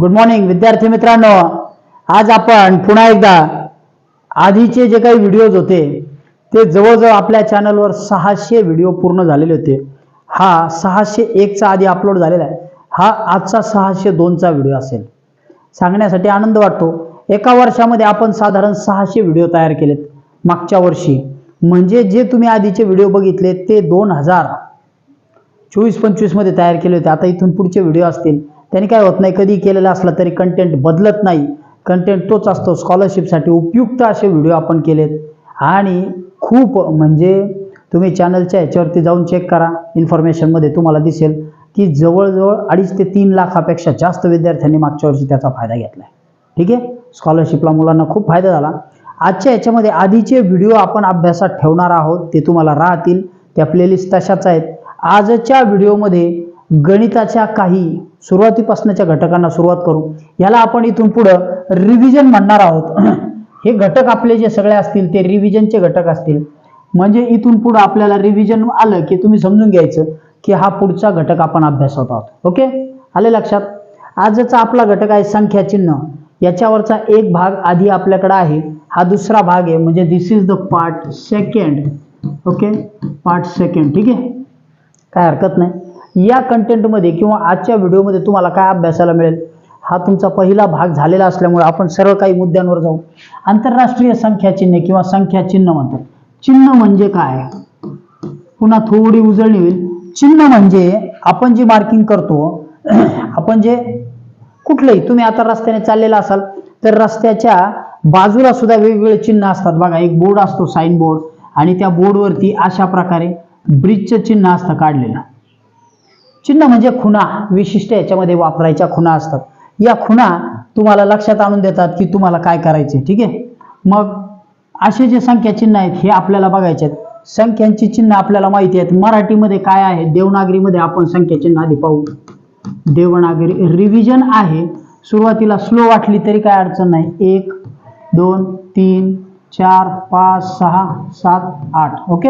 Good morning विद्यार्थी मित्रांनो. आज आपण पुन्हा एकदा आधीचे जे काही व्हिडिओज होते ते जवळजवळ आपल्या चॅनलवर सहाशे व्हिडिओ पूर्ण झालेले होते. हा सहाशे एकचा आधी अपलोड झालेला आहे. हा आजचा सहाशे दोनचा व्हिडिओ असेल. सांगण्यासाठी आनंद वाटतो. एका वर्षामध्ये आपण साधारण सहाशे व्हिडिओ तयार केलेत मागच्या वर्षी. म्हणजे जे तुम्ही आधीचे व्हिडिओ बघितले ते दोन हजार चोवीस पंचवीसमध्ये तयार केले होते. आता इथून पुढचे व्हिडिओ असतील. त्यांनी काय होत नाही कधी केलेला असला तरी कंटेंट बदलत नाही. कंटेंट तोच असतो. स्कॉलरशिपसाठी उपयुक्त असे व्हिडिओ आपण केलेत. आणि खूप म्हणजे तुम्ही चॅनलच्या ह्याच्यावरती जाऊन चेक करा. इन्फॉर्मेशनमध्ये तुम्हाला दिसेल की जवळजवळ अडीच ते तीन लाखापेक्षा जास्त विद्यार्थ्यांनी मागच्या वर्षी त्याचा फायदा घेतला आहे ठीक आहे? स्कॉलरशिपला मुलांना खूप फायदा झाला. आजच्या याच्यामध्ये आधीचे व्हिडिओ आपण अभ्यासात ठेवणार आहोत. ते तुम्हाला राहतील. त्या प्लेलिस्ट तशाच आहेत. आजच्या व्हिडिओमध्ये गणिताच्या काही सुरुवातीपासूनच्या घटकांना सुरुवात करू. याला आपण इथून पुढं रिव्हिजन म्हणणार आहोत. हे घटक आपले जे सगळे असतील ते रिव्हिजनचे घटक असतील. म्हणजे इथून पुढं आपल्याला रिव्हिजन आलं की तुम्ही समजून घ्यायचं की हा पुढचा घटक आपण अभ्यासत आहोत. ओके? आले लक्षात? आजचा आपला घटक आहे संख्या चिन्ह याच्यावरचा एक भाग आधी आपल्याकडे आहे. हा दुसरा भाग आहे. म्हणजे this is the part second okay? Part second ठीक आहे? काय हरकत नाही. या कंटेंटमध्ये किंवा आजच्या व्हिडिओमध्ये तुम्हाला काय अभ्यासाला मिळेल? हा तुमचा पहिला भाग झालेला असल्यामुळे आपण सरळ काही मुद्द्यांवर जाऊ. आंतरराष्ट्रीय संख्या चिन्ह किंवा संख्या चिन्ह म्हणतात. चिन्ह म्हणजे काय? पुन्हा थोडी उजळणी होईल. चिन्ह म्हणजे आपण जी मार्किंग करतो आपण जे कुठलंही तुम्ही आता रस्त्याने चाललेला असाल तर रस्त्याच्या बाजूला सुद्धा वेगवेगळे चिन्ह असतात. बघा एक बोर्ड असतो साईन बोर्ड आणि त्या बोर्डवरती अशा प्रकारे ब्रिजचं चिन्ह असतं काढलेलं. चिन्ह म्हणजे खुणा विशिष्ट याच्यामध्ये वापरायच्या खुणा असतात. या खुणा तुम्हाला लक्षात आणून देतात की तुम्हाला काय करायचे ठीक आहे? मग असे जे संख्या चिन्ह आहेत हे आपल्याला बघायचे आहेत. संख्यांची चिन्ह आपल्याला माहिती आहेत. मराठीमध्ये काय आहे? देवनागरीमध्ये आपण संख्या चिन्ह आधी पाहू. देवनागरी रिव्हिजन आहे. सुरुवातीला स्लो वाटली तरी काय अडचण नाही. एक दोन तीन चार पाच सहा सात आठ. ओके?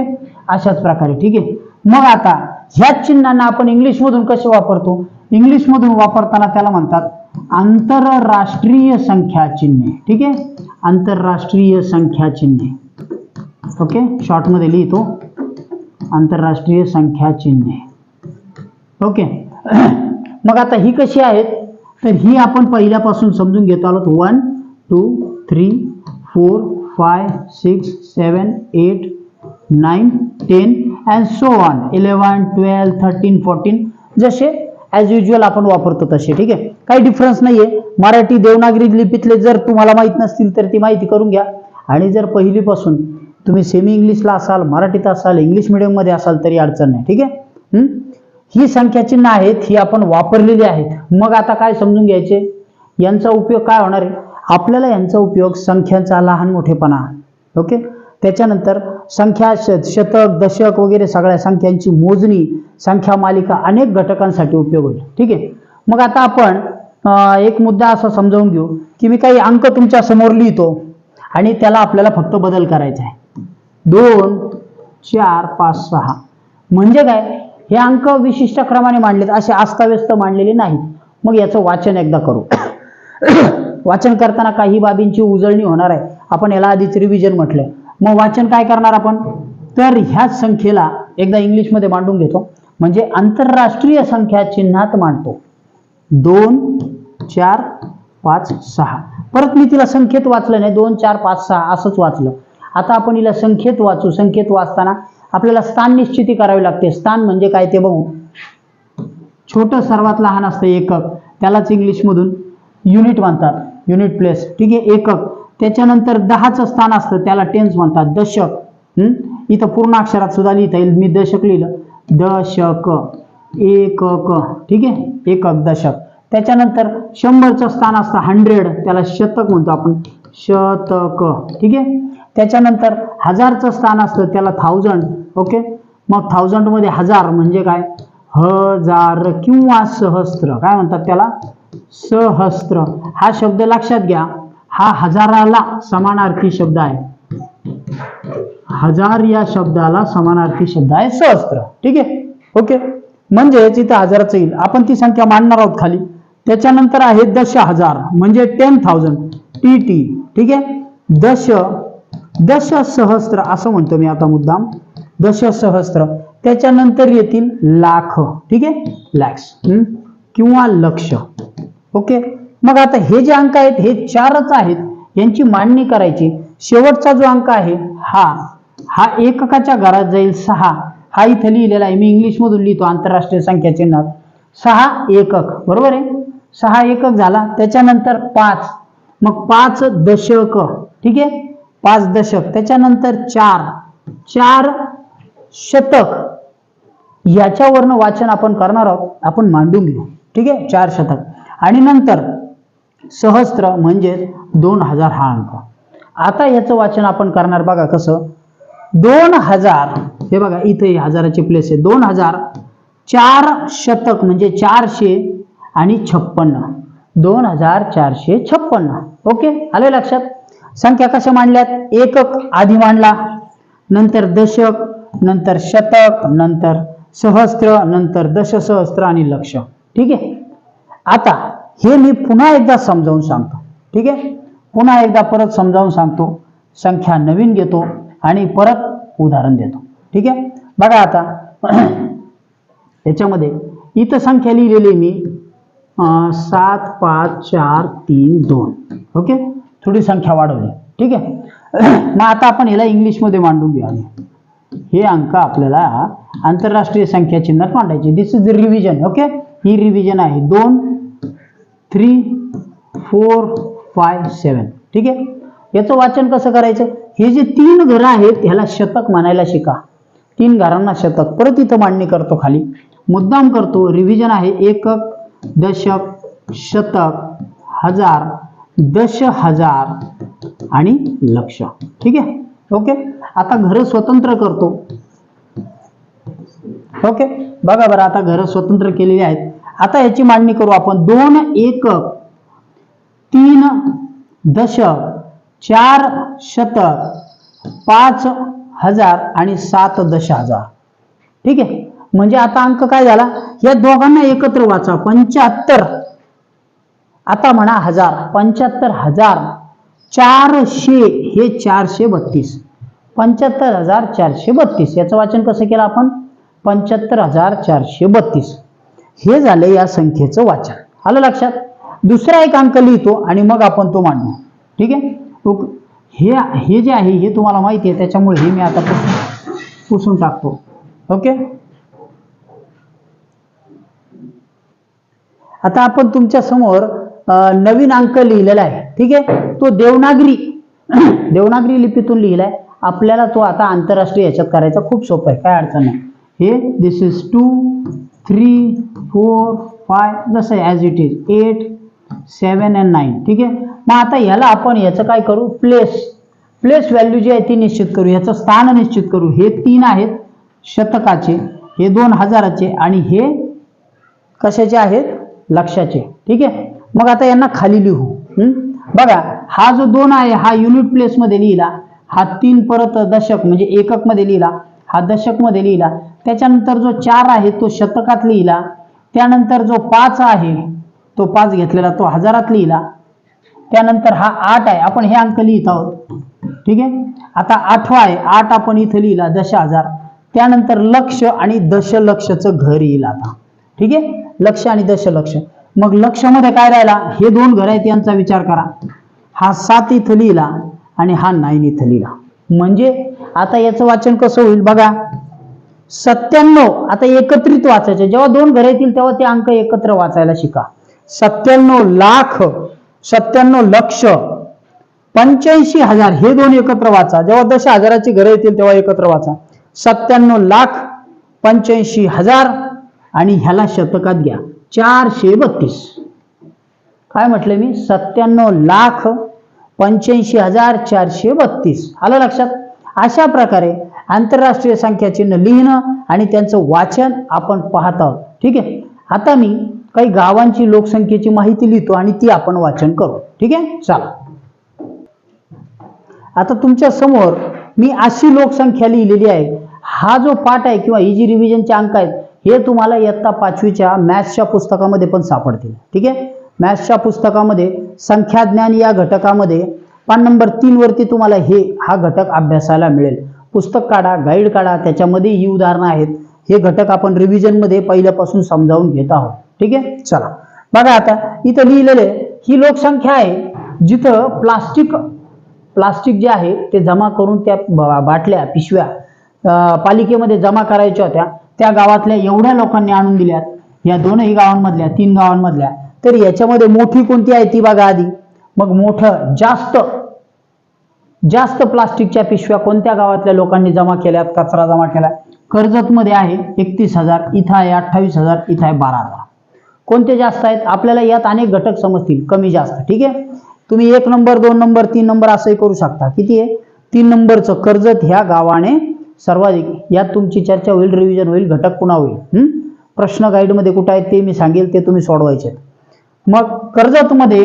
अशाच प्रकारे ठीक आहे? मग आता ह्याच चिन्हांना आपण इंग्लिशमधून कसे वापरतो? इंग्लिशमधून वापरताना त्याला म्हणतात आंतरराष्ट्रीय संख्या चिन्हे. ठीक आहे? आंतरराष्ट्रीय संख्या चिन्हे. ओके शॉर्टमध्ये लिहितो. आंतरराष्ट्रीय संख्या चिन्हे. ओके मग आता ही कशी आहेत? तर ही आपण पहिल्यापासून समजून घेतो आलो one two three four five six seven eight nine ten and so on eleven twelve thirteen fourteen जसे ॲज युजल आपण वापरतो तसे ठीक आहे? काही डिफरन्स नाही आहे मराठी देवनागरी लिपीतले जर तुम्हाला माहीत नसतील तर ती माहिती करून घ्या. आणि जर पहिलीपासून तुम्ही सेमी इंग्लिशला असाल मराठीत असाल इंग्लिश मिडियममध्ये असाल तरी अडचण नाही ठीक आहे? ही संख्या चिन्ह आहेत ही आपण वापरलेली आहेत. मग आता काय समजून घ्यायचे? यांचा उपयोग काय होणार आहे? आपल्याला यांचा उपयोग संख्यांचा लहान मोठेपणा. ओके? त्याच्यानंतर संख्या श- शतक दशक वगैरे सगळ्या संख्यांची मोजणी संख्या मालिका अनेक घटकांसाठी उपयोग होईल. ठीक आहे? मग आता आपण एक मुद्दा असा समजावून घेऊ की मी काही अंक तुमच्यासमोर लिहितो आणि त्याला आपल्याला फक्त बदल करायचा आहे. दोन चार पाच सहा. म्हणजे काय? हे अंक विशिष्ट क्रमाने मांडलेत असे अस्ताव्यस्त मांडलेले नाहीत. मग याचं वाचन एकदा करू. वाचन करताना काही बाबींची उजळणी होणार आहे. आपण याला आधीच रिव्हिजन म्हटलंय. मग वाचन काय करणार आपण? तर ह्याच संख्येला एकदा इंग्लिशमध्ये मांडून घेतो. म्हणजे आंतरराष्ट्रीय संख्या चिन्हात मांडतो. दोन चार पाच सहा. परत मी तिला संख्येत वाचलं नाही. दोन चार पाच सहा असंच वाचलं. आता आपण हिला संख्येत वाचू. संख्येत वाचताना आपल्याला स्थान निश्चिती करावी लागते. स्थान म्हणजे काय ते बघू. छोटं सर्वात लहान असतं एकक. त्यालाच इंग्लिशमधून युनिट म्हणतात. युनिट प्लेस ठीक आहे? एकक. त्याच्यानंतर दहाचं स्थान असतं त्याला टेन्स म्हणतात दशक. इथं पूर्ण अक्षरात सुद्धा लिहिता येईल मी दशक लिहिलं. दशक एकक ठीक आहे? एकक दशक. त्याच्यानंतर शंभरचं स्थान असतं हंड्रेड त्याला शतक म्हणतो आपण. शतक ठीक आहे? त्याच्यानंतर हजारचं स्थान असतं त्याला थाउजंड ओके? मग थाउजंडमध्ये हजार म्हणजे काय? हजार किंवा सहस्त्र काय म्हणतात त्याला? सहस्त्र हा शब्द लक्षात घ्या. हा हजाराला समानार्थी शब्द आहे. हजार या शब्दाला समानार्थी शब्द आहे सहस्त्र. ठीक आहे? ओके? म्हणजे तिथं हजाराचं येईल. आपण ती संख्या मांडणार आहोत खाली. त्याच्यानंतर आहे दश हजार. म्हणजे टेन थाउजंड टी टी ठीक आहे? दश दश सहस्त्र असं म्हणतो मी आता मुद्दाम. दश सहस्त्र. त्याच्यानंतर येतील लाख. ठीक आहे? लॅक्स. किंवा लक्ष. ओके? मग आता हे जे अंक आहेत हे चारच आहेत यांची मांडणी करायची. शेवटचा जो अंक आहे हा हा एककाच्या घरात जाईल सहा. हा इथं लिहिलेला आहे. मी इंग्लिश मधून लिहितो आंतरराष्ट्रीय संख्या चिन्हात. सहा एकक बरोबर आहे? सहा एकक झाला. त्याच्यानंतर पाच. मग पाच दशक ठीक आहे? पाच दशक. त्याच्यानंतर चार. चार शतक. याच्यावरनं वाचन आपण करणार आहोत. आपण मांडून घेऊ. ठीक आहे? चार शतक. आणि नंतर सहस्त्र म्हणजेच दोन हजार हा अंक. आता याचं वाचन आपण करणार बघा कसं. दोन हजार हे बघा इथे हजाराची प्लेस आहे. दोन हजार चार शतक म्हणजे चारशे आणि छप्पन्न. दोन हजार चारशे छप्पन्न. ओके आले लक्षात? संख्या कशा मांडल्यात? एकक आधी मांडला. नंतर दशक नंतर शतक नंतर सहस्त्र नंतर दशसहस्त्र आणि लक्ष. ठीक आहे? आता हे मी पुन्हा एकदा समजावून सांगतो. ठीक आहे? पुन्हा एकदा परत समजावून सांगतो. संख्या नवीन घेतो आणि परत उदाहरण देतो. ठीक आहे? बघा आता. याच्यामध्ये इथं संख्या लिहिलेली मी अं, सात पाच चार तीन दोन. ओके? थोडी संख्या वाढवली. ठीक आहे? मग आता आपण याला इंग्लिशमध्ये मांडून घेऊ हे अंक आपल्याला आंतरराष्ट्रीय संख्या चिन्हात मांडायचे. This is revision okay? He revision आहे. दोन थ्री फोर फाय सेवन ठीक आहे? याचं वाचन कसं करायचं? हे जे तीन घरं आहेत ह्याला शतक म्हणायला शिका. तीन घरांना शतक. परत इथं मांडणी करतो खाली. मुद्दाम करतो रिव्हिजन आहे एकक दशक शतक हजार दश हजार आणि लक्ष. ठीक आहे? ओके? आता घरं स्वतंत्र करतो. ओके? बघा बरं आता घरं स्वतंत्र केलेली आहेत. आता याची मांडणी करू आपण. दोन एकक तीन दशक चार शतक पाच हजार आणि सात दश हजार. ठीक आहे? म्हणजे आता अंक काय झाला? या दोघांना एकत्र वाचा. पंच्याहत्तर. आता म्हणा हजार. पंच्याहत्तर हजार चारशे. हे चारशे बत्तीस. पंच्याहत्तर हजार चारशे बत्तीस. याचं वाचन कसं केलं आपण? पंच्याहत्तर हजार चारशे बत्तीस. हे झालं या संख्येचं वाचन. आलं लक्षात? दुसरा एक अंक लिहितो आणि मग आपण तो मांडू. ठीक आहे? हे हे जे आहे हे तुम्हाला माहिती आहे त्याच्यामुळे हे मी आता पुसून पुसून टाकतो. ओके? आता आपण तुमच्यासमोर नवीन अंक लिहिलेला आहे. ठीक आहे? तो देवनागरी देवनागरी लिपीतून लिहिलाय. आपल्याला तो आता आंतरराष्ट्रीय याच्यात करायचा खूप सोपं आहे. काय अडचण नाही. हे this is two three four five जसं as it is eight seven and nine ठीक आहे? मग आता ह्याला आपण याचं काय करू? प्लेस प्लेस व्हॅल्यू जी आहे ती निश्चित करू. याचं स्थान निश्चित करू. हे तीन आहेत शतकाचे हे दोन हजाराचे आणि हे कशाचे आहेत? लक्षाचे. ठीक आहे? मग आता यांना खाली लिहू. बघा हा जो दोन आहे हा युनिट प्लेसमध्ये लिहिला हा तीन परत दशक म्हणजे एककमध्ये लिहिला हा दशकमध्ये लिहिला त्याच्यानंतर जो चार आहे तो शतकात लिहिला. त्यानंतर जो पाच आहे तो पाच घेतलेला तो हजारात लिहिला. त्यानंतर हा आठ आहे. आपण हे अंक लिहित आहोत. ठीक आहे? आता आठवा आहे. आठ आपण इथं लिहिला दश हजार. त्यानंतर लक्ष आणि दशलक्षचं घर येईल आता. ठीक आहे? लक्ष आणि दशलक्ष. मग लक्षमध्ये काय राहिला? हे दोन घर आहेत यांचा विचार करा. हा सात इथं लिहिला आणि हा नाईन इथं लिहिला. म्हणजे आता याचं वाचन कसं होईल बघा. सत्त्याण्णव. आता एकत्रित वाचायचे. जेव्हा दोन घरे येतील तेव्हा ते अंक एकत्र वाचायला शिका. सत्त्याण्णव लाख सत्त्याण्णव लक्ष पंच्याऐंशी हजार हे दोन एकत्र वाचा. जेव्हा दश हजाराची घरं येतील तेव्हा एकत्र वाचा. सत्त्याण्णव लाख पंच्याऐंशी हजार आणि ह्याला शतकात घ्या. चारशे बत्तीस. काय म्हटले मी? सत्त्याण्णव लाख पंच्याऐंशी हजार चारशे बत्तीस. आलं लक्षात? अशा प्रकारे आंतरराष्ट्रीय संख्याचिन्ह लिहिणं आणि त्यांचं वाचन आपण पाहत आहोत. ठीक आहे? आता मी काही गावांची लोकसंख्येची माहिती लिहितो आणि ती आपण वाचन करू. ठीक आहे? चला. आता तुमच्यासमोर मी अशी लोकसंख्या लिहिलेली आहे. हा जो पाठ आहे किंवा ही जी रिव्हिजनचे अंक आहेत हे तुम्हाला इयत्ता पाचवीच्या मॅथ्सच्या पुस्तकामध्ये पण सापडतील. ठीक आहे? मॅथ्सच्या पुस्तकामध्ये संख्याज्ञान या घटकामध्ये पान नंबर तीनवरती तुम्हाला हे हा घटक अभ्यासायला मिळेल. पुस्तक काढा गाईड काढा त्याच्यामध्ये ही उदाहरणं आहेत. हे घटक आपण रिव्हिजनमध्ये पहिल्यापासून समजावून घेत आहोत. ठीक आहे? चला. बघा आता इथं लिहिलेलं आहे ही लोकसंख्या आहे जिथं प्लास्टिक प्लास्टिक जे आहे ते जमा करून त्या बाटल्या पिशव्या पालिकेमध्ये जमा करायच्या होत्या. त्या गावातल्या एवढ्या लोकांनी आणून दिल्यात. या दोनही गावांमधल्या तीन गावांमधल्या. तर याच्यामध्ये मोठी कोणती आहे ती बघा आधी. मग मोठं जास्त जास्त प्लास्टिकच्या पिशव्या कोणत्या गावातल्या लोकांनी जमा केल्यात कचरा जमा केला. कर्जतमध्ये आहे एकतीस हजार इथं आहे अठ्ठावीस हजार इथं आहे बारा हजार. कोणते जास्त आहेत? आपल्याला यात अनेक घटक समजतील. कमी जास्त ठीक आहे? तुम्ही एक नंबर दोन नंबर तीन नंबर असंही करू शकता. किती आहे? तीन नंबरचं कर्जत ह्या गावाने सर्वाधिक यात तुमची चर्चा होईल रिव्हिजन होईल घटक पुन्हा होईल. प्रश्न गाईडमध्ये कुठं आहेत ते मी सांगेल ते तुम्ही सोडवायचे मग कर्जतमध्ये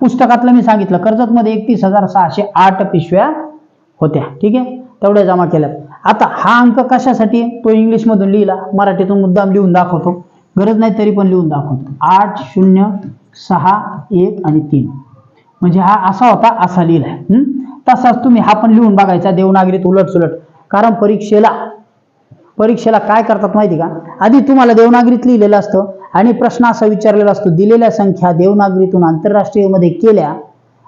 पुस्तकातलं मी सांगितलं कर्जतमध्ये एकतीस हजार सहाशे आठ पिशव्या होत्या. ठीक आहे? तेवढ्या जमा केल्यात. आता हा अंक कशासाठी? तो इंग्लिशमधून लिहिला मराठीतून मुद्दाम लिहून दाखवतो. गरज नाही तरी पण लिहून दाखवतो. आठ शून्य सहा एक आणि तीन. म्हणजे हा असा होता असा लिहिलाय. तसाच तुम्ही हा पण लिहून बघायचा देवनागरीत उलट सुलट कारण परीक्षेला परीक्षेला काय करतात माहिती का? आधी तुम्हाला देवनागरीत लिहिलेलं असतं. आणि प्रश्न असा विचारलेला असतो दिलेल्या संख्या देवनागरीतून आंतरराष्ट्रीयमध्ये केल्या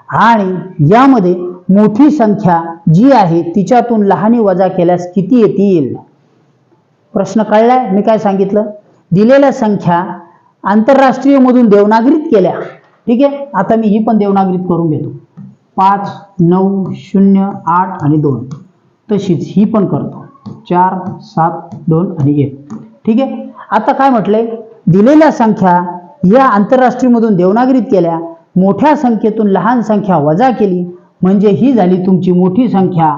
आणि यामध्ये मोठी संख्या जी आहे तिच्यातून लहानी वजा केल्यास किती येतील? प्रश्न कळलाय? मी काय सांगितलं? दिलेल्या संख्या आंतरराष्ट्रीयमधून देवनागरीत केल्या. ठीक आहे? आता मी ही पण देवनागरीत करून घेतो. पाच नऊ शून्य आठ आणि दोन. तशीच ही पण करतो. चार सात दोन आणि एक. ठीक आहे? आता काय म्हटलंय? दिलेल्या संख्या या आंतरराष्ट्रीयमधून देवनागरीत केल्या मोठ्या संख्येतून लहान संख्या वजा केली. म्हणजे ही झाली तुमची मोठी संख्या.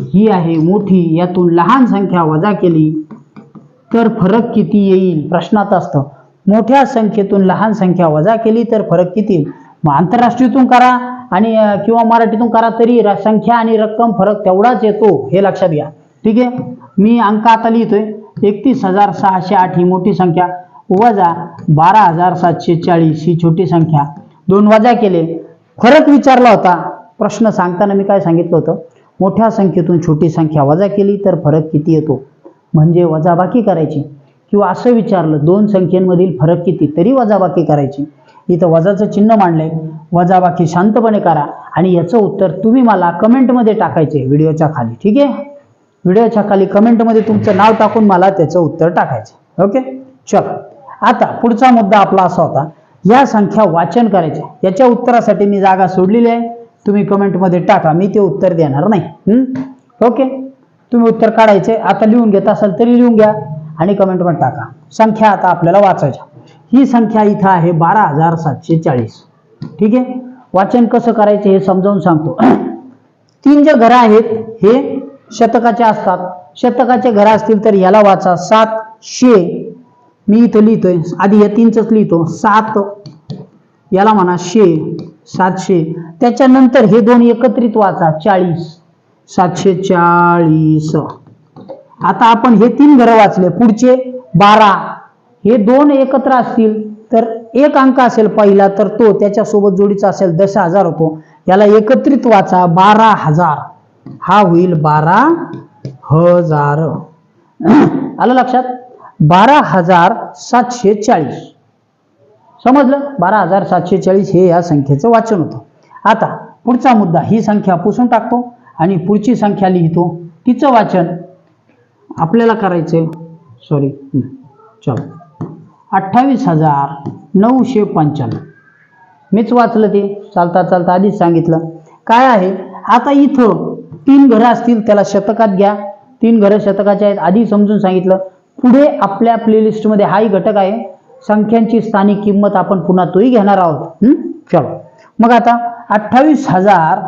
ही आहे मोठी यातून लहान संख्या वजा केली. तर फरक किती येईल? प्रश्नात असतं. मोठ्या संख्येतून लहान संख्या वजा केली तर फरक किती येईल? मग आंतरराष्ट्रीयतून करा आणि किंवा मराठीतून करा तरी संख्या आणि रक्कम फरक तेवढाच येतो हे लक्षात घ्या. ठीक आहे? मी अंक आता लिहितोय. एकतीस हजार सहाशे आठ ही मोठी संख्या. वजा बारा हजार सातशे चाळीस ही छोटी संख्या. दोन वजा केले. फरक विचारला होता. प्रश्न सांगताना मी काय सांगितलं होतं? मोठ्या संख्येतून छोटी संख्या वजा केली तर फरक किती येतो? म्हणजे वजाबाकी करायची. किंवा असं विचारलं दोन संख्येमधील फरक किती? तरी वजाबाकी करायची. इथं वजाचं चिन्ह मांडलंय. वजाबाकी शांतपणे करा आणि याचं उत्तर तुम्ही मला कमेंटमध्ये टाकायचे व्हिडिओच्या खाली. ठीक आहे? व्हिडिओच्या खाली कमेंटमध्ये तुमचं नाव टाकून मला त्याचं उत्तर टाकायचं. ओके? चल. आता पुढचा मुद्दा आपला असा होता या संख्या वाचन करायच्या याच्या उत्तरासाठी मी जागा सोडलेली आहे. तुम्ही कमेंटमध्ये टाका मी ते उत्तर देणार नाही. ओके? तुम्ही उत्तर काढायचे आता लिहून घेत असाल तरी लिहून घ्या आणि कमेंटमध्ये टाका. संख्या आता आपल्याला वाचायच्या. ही संख्या इथं आहे बारा हजार सातशे चाळीस. ठीक आहे? वाचन कसं करायचं हे समजावून सांगतो. तीन जे घरं आहेत हे शतकाचे असतात. शतकाचे घरं असतील तर याला वाचा. सातशे मी इथं लिहितोय. आधी या तीनच लिहितो. सात याला म्हणा शे सातशे. त्याच्यानंतर हे दोन एकत्रित वाचा. चाळीस. सातशे चाळीस. आता आपण हे तीन घरं वाचले. पुढचे बारा. हे दोन एकत्र असतील तर एक अंक असेल पहिला तर तो त्याच्यासोबत जोडीचा असेल दश हजार होतो. याला एकत्रित वाचा. बारा हजार. हा होईल बारा हजार. आलं लक्षात? बारा हजार सातशे चाळीस. समजलं? बारा हजार सातशे चाळीस हे या संख्येचं वाचन होतं. आता पुढचा मुद्दा ही संख्या पुसून टाकतो आणि पुढची संख्या लिहितो. तिचं वाचन आपल्याला करायचं सॉरी चलो. अठ्ठावीस हजार नऊशे पंच्याण्णव. मीच वाचलं ते. चालता चालता आधीच सांगितलं. काय आहे? आता इथं तीन घरं असतील त्याला शतकात घ्या. तीन घरं शतकाचे आहेत. आधी समजून सांगितलं. पुढे आपल्या प्लेलिस्टमध्ये हाही घटक आहे. संख्यांची स्थानिक किंमत आपण पुन्हा तोही घेणार आहोत. चलो. मग आता अठ्ठावीस हजार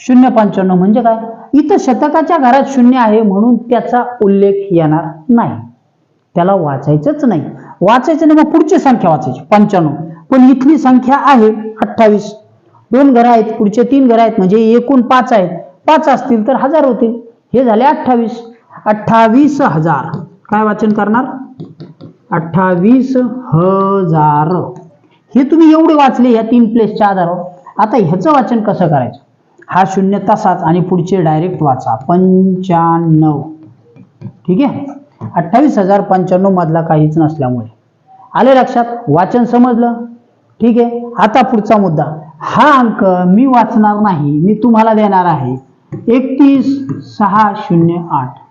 शून्य पंच्याण्णव म्हणजे काय? इथं शतकाच्या घरात शून्य आहे म्हणून त्याचा उल्लेख येणार नाही. त्याला वाचायचंच नाही. वाचायचं नाही मग पुढची संख्या वाचायची. पंच्याण्णव. पण इथली संख्या आहे अठ्ठावीस. दोन घरं आहेत पुढचे तीन घरं आहेत म्हणजे एकूण पाच आहेत. पाच असतील तर हजार होतील. हे झाले अठ्ठावीस. अठ्ठावीस हजार. काय वाचन करणार? अठ्ठावीस हजार. हे तुम्ही एवढे वाचले ह्या तीन प्लेसच्या आधारावर. आता ह्याचं वाचन कसं करायचं? हा शून्य तसाच आणि पुढचे डायरेक्ट वाचा. पंच्याण्णव. ठीक आहे? अठ्ठावीस हजार पंच्याण्णव मधला काहीच नसल्यामुळे. आले लक्षात? वाचन समजलं? ठीक आहे? आता पुढचा मुद्दा. हा अंक मी वाचणार नाही मी तुम्हाला देणार आहे. एकतीस सहा शून्य आठ.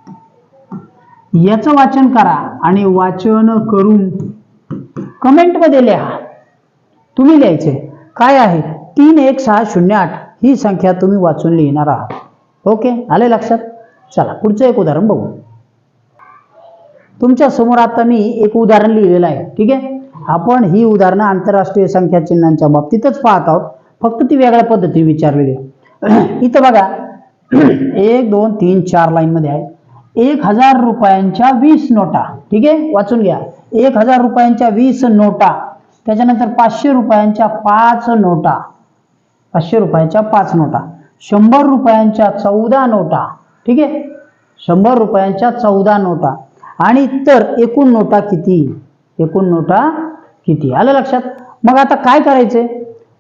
याचं वाचन करा आणि वाचन करून कमेंटमध्ये लिहा. तुम्ही लिहायचे. काय आहे? तीन एक सहा शून्य आठ. ही संख्या तुम्ही वाचून लिहिणार आहात. ओके? आले लक्षात? चला पुढचं एक उदाहरण बघू. तुमच्यासमोर आता मी एक उदाहरण लिहिलेलं आहे. ठीक आहे? आपण ही उदाहरणं आंतरराष्ट्रीय संख्या चिन्हांच्या बाबतीतच पाहत आहोत. फक्त ती वेगळ्या पद्धतीने विचारलेली आहे. इथं बघा. एक दोन तीन चार लाईन मध्ये आहे. एक हजार रुपयांच्या वीस नोटा. ठीक आहे? वाचून घ्या. एक हजार रुपयांच्या वीस नोटा. त्याच्यानंतर पाचशे रुपयांच्या पाच नोटा. पाचशे रुपयाच्या पाच नोटा. शंभर रुपयांच्या चौदा नोटा. ठीक आहे? शंभर रुपयांच्या चौदा नोटा. आणि तर एकूण नोटा किती? एकूण नोटा किती? आलं लक्षात? मग आता काय करायचंय?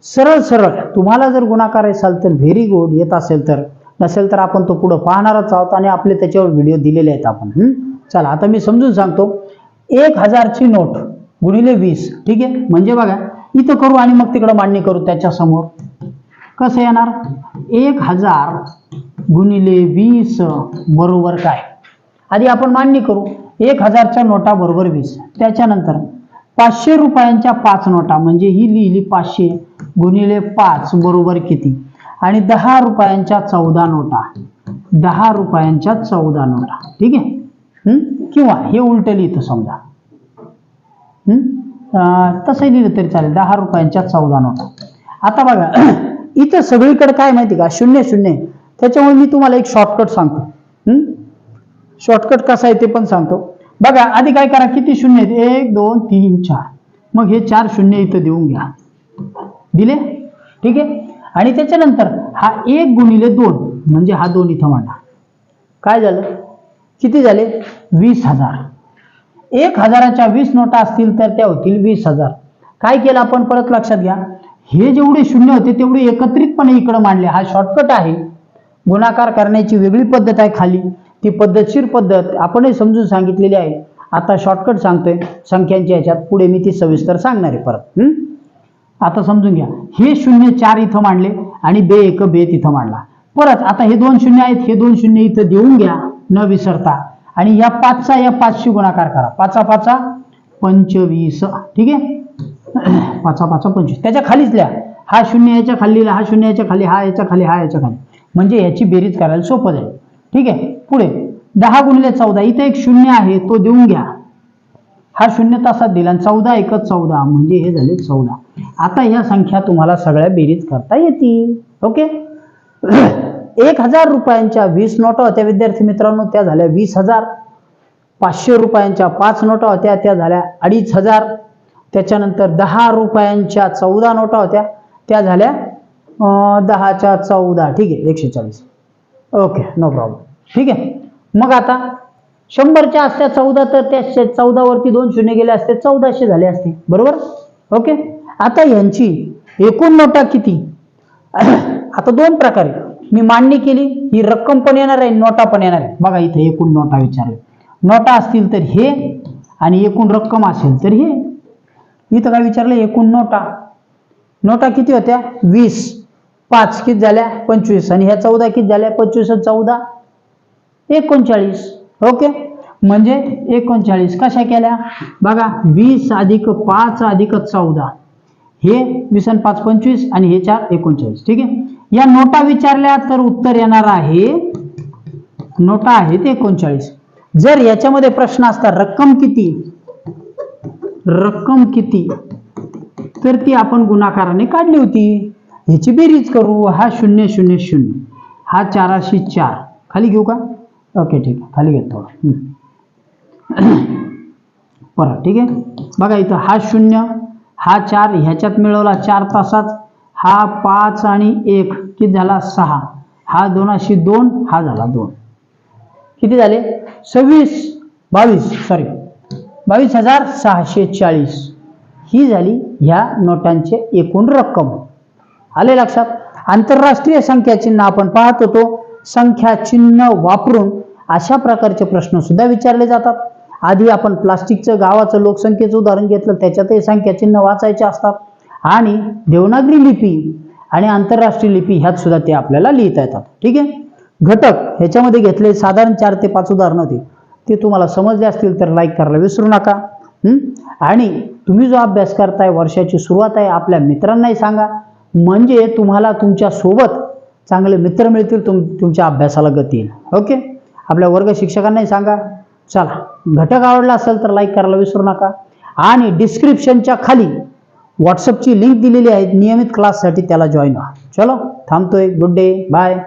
सरळ सरळ. तुम्हाला जर गुणाकार असाल तर व्हेरी गुड येत असेल तर. नसेल तर आपण तो पुढं पाहणारच आहोत आणि आपले त्याच्यावर व्हिडिओ दिलेले आहेत आपण. चला आता मी समजून सांगतो. एक हजारची नोट गुणिले वीस. ठीक आहे? म्हणजे बघा इथं करू आणि मग तिकडं मांडणी करू त्याच्यासमोर. कसं येणार? एक हजार गुणिले वीस बरोबर काय? आधी आपण मांडणी करू. एक हजारच्या नोटा बरोबर वीस. त्याच्यानंतर पाचशे रुपयांच्या पाच नोटा म्हणजे ही लिहिली पाचशे गुणिले पाच बरोबर किती? आणि दहा रुपयांच्या चौदा नोटा. दहा रुपयांच्या चौदा नोटा. ठीक आहे? किंवा हे उलट लिहितो समजा. तसं लिहिलं तरी चालेल. दहा रुपयांच्या चौदा नोटा. आता बघा इथं सगळीकडे काय माहिती का? शून्य शून्य. त्याच्यामुळे मी तुम्हाला एक शॉर्टकट सांगतो. शॉर्टकट कसा आहे ते पण सांगतो. बघा आधी काय करा किती शून्य आहेत? एक दोन तीन चार. मग हे चार शून्य इथं देऊन घ्या. दिले? ठीक आहे? आणि त्याच्यानंतर हा एक गुणिले दोन म्हणजे हा दोन इथं मांडा. काय झालं? किती झाले? वीस हजार. एक हजाराच्या वीस नोटा असतील तर त्या होतील वीस हजार. काय केलं आपण? परत लक्षात घ्या. हे जेवढे शून्य होते तेवढे एकत्रितपणे इकडे मांडले. हा शॉर्टकट आहे. गुणाकार करण्याची वेगळी पद्धत आहे खाली. ती पद्धतशीर पद्धत आपणही समजून सांगितलेली आहे. आता शॉर्टकट सांगतोय. संख्यांच्या ह्याच्यात पुढे मी ती सविस्तर सांगणार आहे परत. आता समजून घ्या. हे शून्य चार इथं मांडले आणि बे एक बे तिथं मांडला. परत आता हे दोन शून्य आहेत हे दोन शून्य इथं देऊन घ्या न विसरता. आणि या पाचचा या पाचशी गुणाकार करा. पाचा पाचा पंचवीस. ठीक आहे? पाचा पाचा पंचवीस. त्याच्या खालीच लिहा. हा शून्य याच्या खाली हा शून्य याच्या खाली हा याच्या खाली हा याच्या खाली. म्हणजे याची बेरीज करायला सोपं जाईल. ठीक आहे? पुढे. दहा गुणिले चौदा. इथं एक शून्य आहे तो देऊन घ्या. हा शून्य तासात दिला आणि चौदा एकच चौदा म्हणजे हे झाले चौदा. आता ह्या संख्या तुम्हाला सगळ्या बेरीज करता येतील. ओके? एक हजार रुपयांच्या वीस नोटा होत्या विद्यार्थी मित्रांनो त्या झाल्या वीस हजार. पाचशे रुपयांच्या पाच नोटा होत्या त्या झाल्या अडीच हजार. त्याच्यानंतर दहा रुपयांच्या चौदा नोटा होत्या त्या झाल्या दहाच्या चौदा. ठीक आहे एकशे चाळीस. ओके नो प्रॉब्लेम ठीक आहे? मग आता शंभरच्या असत्या चौदा तर त्या शे- चौदावरती दोन शून्य गेले असते चौदाशे झाले असते. बरोबर? ओके? आता यांची एकूण नोटा किती? आता दोन प्रकारे मी मांडणी केली ही रक्कम पण येणार आहे नोटा पण येणार आहे बघा इथे एकूण नोटा विचारले नोटा असतील तर हे आणि एकूण रक्कम असेल तर हे. इथं काय विचारलं? एकूण नोटा. नोटा किती होत्या? वीस. पाच किती झाल्या? पंचवीस. आणि ह्या चौदा किती झाल्या? पंचवीस चौदा? एकोणचाळीस. ओके? म्हणजे एकोणचाळीस. कशा केल्या? बघा वीस अधिक पाच अधिक चौदा. हे वीस आणि पाच पंचवीस आणि हे चार एकोणचाळीस. ठीक आहे? या नोटा विचारल्या तर उत्तर येणार आहे. नोटा आहेत एकोणचाळीस. जर याच्यामध्ये प्रश्न असता रक्कम किती? रक्कम किती? तर ती आपण गुणाकाराने काढली होती. ह्याची बेरीज करू. हा शून्य शून्य शून्य. हा चाराशे चार. खाली घेऊ का? ओके ठीक आहे. खाली घेतो. थोडं परत ठीक आहे? बघा इथं हा शून्य हा चार ह्याच्यात मिळवला चार तासात हा पाच आणि एक किती झाला? सहा. हा दोनशे दोन हा झाला दोन. किती झाले? सव्वीस बावीस सॉरी बावीस हजार सहाशे चाळीस. ही झाली ह्या नोटांचे एकूण रक्कम. आले लक्षात? आंतरराष्ट्रीय संख्या चिन्ह आपण पाहत होतो. संख्या चिन्ह वापरून अशा प्रकारचे प्रश्न सुद्धा विचारले जातात. आधी आपण प्लास्टिकचं गावाचं लोकसंख्येचं उदाहरण घेतलं त्याच्यातही संख्या चिन्ह वाचायचे असतात. आणि देवनागरी लिपी आणि आंतरराष्ट्रीय लिपी ह्यात सुद्धा ते आपल्याला लिहिता येतात. ठीक आहे? घटक ह्याच्यामध्ये घेतले साधारण चार ते पाच उदाहरणं होती. ते तुम्हाला समजले असतील तर लाईक करायला विसरू नका. आणि तुम्ही जो अभ्यास करताय वर्षाची सुरुवात आहे आपल्या मित्रांनाही सांगा. म्हणजे तुम्हाला तुमच्यासोबत चांगले मित्र मिळतील तुम तुमच्या अभ्यासाला गती येईल. ओके आपल्या वर्ग शिक्षकांनाही सांगा. चला घटक आवडला असेल तर लाईक करायला विसरू नका. आणि डिस्क्रिप्शनच्या खाली व्हॉट्सअपची लिंक दिलेली आहे. नियमित क्लाससाठी त्याला जॉईन व्हा. चलो थांबतोय. Good day bye